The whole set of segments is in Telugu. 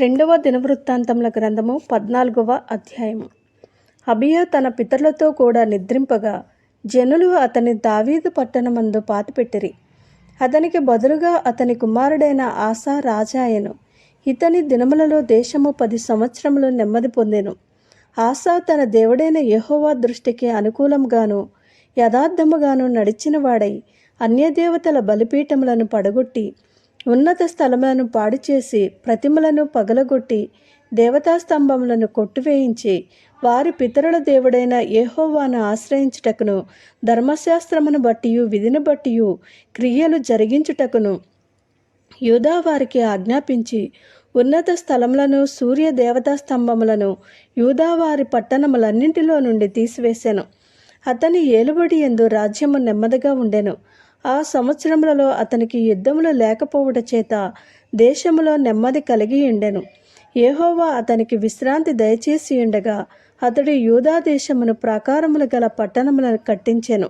రెండవ దినవృత్తాంతముల గ్రంథము పద్నాలుగవ అధ్యాయము. అబియా తన పితరులతో కూడా నిద్రింపగా జనులు అతని దావీదు పట్టణమందు పాతిపెట్టిరి. అతనికి బదులుగా అతని కుమారుడైన ఆశా రాజాయను ఇతని దినములలో దేశము పది సంవత్సరములు నెమ్మది పొందెను. ఆశా తన దేవుడైన యహోవా దృష్టికి అనుకూలంగాను యథార్థముగాను నడిచిన వాడై అన్యదేవతల బలిపీఠములను పడగొట్టి ఉన్నత స్థలములను పాడు చేసి ప్రతిమలను పగలగొట్టి దేవతా స్తంభములను కొట్టువేయించి వారి పితరుల దేవుడైన ఏహోవాను ఆశ్రయించుటకును ధర్మశాస్త్రమును బట్టియు విధిని బట్టియు క్రియలు జరిగించుటకును యూదా వారికి ఆజ్ఞాపించి ఉన్నత స్థలములను సూర్య దేవతా స్తంభములను యూదావారి పట్టణములన్నింటిలో నుండి తీసివేశాను. అతని ఏలుబడి ఎందు రాజ్యము నెమ్మదిగా ఉండెను. ఆ సంవత్సరములలో అతనికి యుద్ధములు లేకపోవుట చేత దేశములో నెమ్మది కలిగి ఉండెను. ఏహోవా అతనికి విశ్రాంతి దయచేసి ఉండగా అతడు యూదా దేశమును ప్రాకారములు గల పట్టణములను కట్టించెను.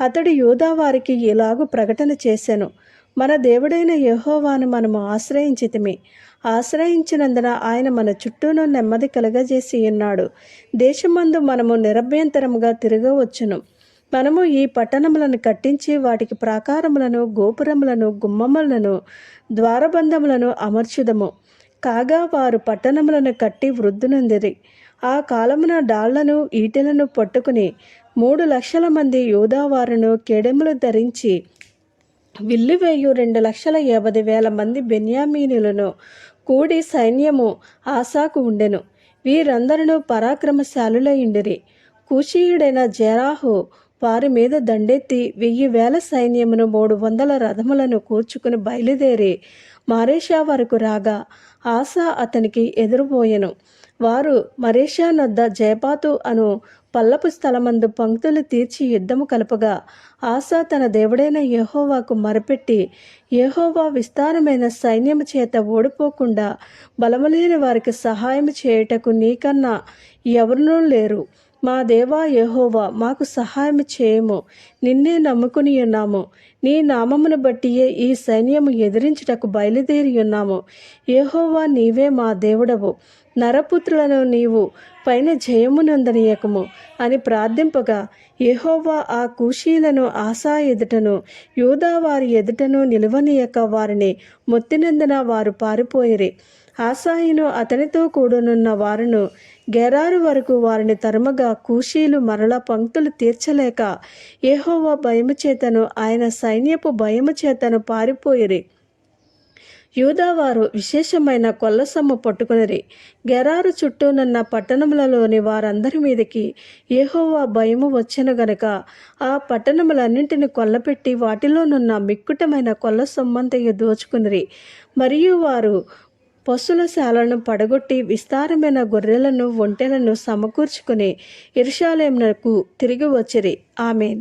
అతడు యూదా వారికి ఇలాగు ప్రకటన చేశాను మన దేవుడైన యహోవాను మనము ఆశ్రయించితిమి. ఆశ్రయించినందున ఆయన మన చుట్టూను నెమ్మది కలగజేసి ఉన్నాడు. దేశమందు మనము నిరభ్యంతరముగా తిరగవచ్చును. మనము ఈ పట్టణములను కట్టించి వాటికి ప్రాకారములను గోపురములను గుమ్మములను ద్వారబంధములను అమర్చుదము. కాగా వారు పట్టణములను కట్టి వృద్ధునందిరి. ఆ కాలమున డాళ్ళను ఈటెలను పట్టుకుని మూడు లక్షల మంది యోధావారును కేడెములు ధరించి విల్లువేయు రెండు లక్షల యాభై వేల మంది బెన్యామీనులను కూడి సైన్యము ఆశాకు ఉండెను. వీరందరూ పరాక్రమశాలులైండిరి కూషీయుడైన జరాహు వారి మీద దండెత్తి వెయ్యి వేల సైన్యమును మూడు వందల రథములను కూర్చుకుని బయలుదేరి మారేషా వరకు రాగా ఆశా అతనికి ఎదురుపోయెను. వారు మరేషా నద్ద జయపాతు అను పల్లపు స్థలమందు పంక్తులు తీర్చి యుద్ధము కలపగా ఆశా తన దేవుడైన యెహోవాకు మరపెట్టి యెహోవా విస్తారమైన సైన్యము చేత ఓడిపోకుండా బలములేని వారికి సహాయం చేయుటకు నీకన్నా ఎవరునూ లేరు. మా దేవా యహోవా మాకు సహాయం చేయము. నిన్నే నమ్ముకుని ఉన్నాము. నీ నామమును బట్టియే ఈ సైన్యము ఎదిరించుటకు బయలుదేరి ఉన్నాము. యహోవా నీవే మా దేవుడవు. నరపుత్రులను నీవు పైన జయమునందనీయకము అని ప్రార్థింపగా యహోవా ఆ కూషీలను ఆశా ఎదుటను యూదా వారి ఎదుటను నిలువనీయక వారిని మొత్తినందున వారు పారిపోయిరి. ఆసాయిను అతనితో కూడనున్న వారును గెరారు వరకు వారిని తరుమగా కూషీలు మరల పంక్తులు తీర్చలేక ఏహోవా భయము చేతను ఆయన సైన్యపు భయము చేతను పారిపోయిరి. యూదావారు విశేషమైన కొల్లసొమ్ము పట్టుకునిరి. గెరారు చుట్టూనున్న పట్టణములలోని వారందరి మీదకి ఏహోవా భయము వచ్చెను గనుక ఆ పట్టణములన్నింటిని కొల్లపెట్టి వాటిలోనున్న మిక్కుటమైన కొల్లసొమ్మంతయ్య దోచుకునిరి. మరియు వారు పశుల శాలను పడగొట్టి విస్తారమైన గొర్రెలను ఒంటెలను సమకూర్చుకుని ఇరుషాలేమునకు తిరిగి వచ్చిరి. ఆమెన్.